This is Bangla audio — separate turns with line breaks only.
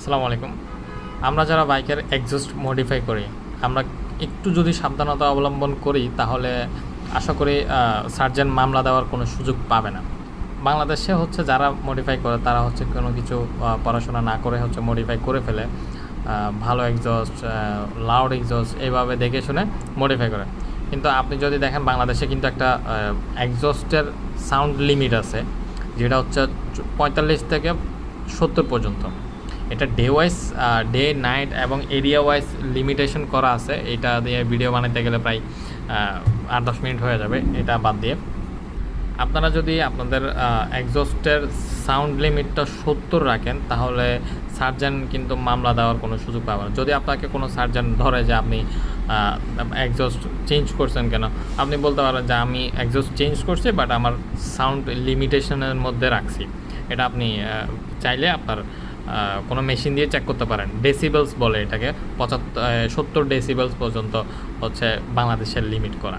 আসসালামু আলাইকুম। আমরা যারা বাইকের এক্সস্ট মডিফাই করি, আমরা একটু যদি সাবধানতা অবলম্বন করি, তাহলে আশা করি সার্জেন মামলা দেওয়ার কোনো সুযোগ পাবে না। বাংলাদেশে হচ্ছে যারা মডিফাই করে, তারা হচ্ছে কোনো কিছু পড়াশোনা না করে হচ্ছে মডিফাই করে ফেলে ভালো এক্সস্ট লাউড এক্সস্ট এইভাবে দেখে শুনে মডিফাই করে। কিন্তু আপনি যদি দেখেন, বাংলাদেশে কিন্তু একটা এক্সস্টের সাউন্ড লিমিট আছে, যেটা হচ্ছে পঁয়তাল্লিশ থেকে সত্তর পর্যন্ত। এটা ডে ওয়াইজ ডে নাইট এবং এরিয়া ওয়াইজ লিমিটেশন করা আছে। এটা দিয়ে ভিডিও বানাতে গেলে প্রায় আট দশ মিনিট হয়ে যাবে এটা বাদ দিয়ে। আপনারা যদি আপনাদের এক্সস্টের সাউন্ড লিমিটটা সত্তর রাখেন, তাহলে সার্জন কিন্তু মামলা দেওয়ার কোনো সুযোগ পাবেন না। যদি আপনাকে কোনো সার্জন ধরে যে আপনি এক্সস্ট চেঞ্জ করছেন কেন, আপনি বলতে পারেন যে আমি এক্সস্ট চেঞ্জ করছি বাট আমার সাউন্ড লিমিটেশনের মধ্যে রাখছি। এটা আপনি চাইলে আপনার কোনো মেশিন দিয়ে চেক করতে পারেন। ডেসিবেলস বলে এটাকে। পঁচাত্তর সত্তর ডেসিবেলস পর্যন্ত হচ্ছে বাংলাদেশের লিমিট করা।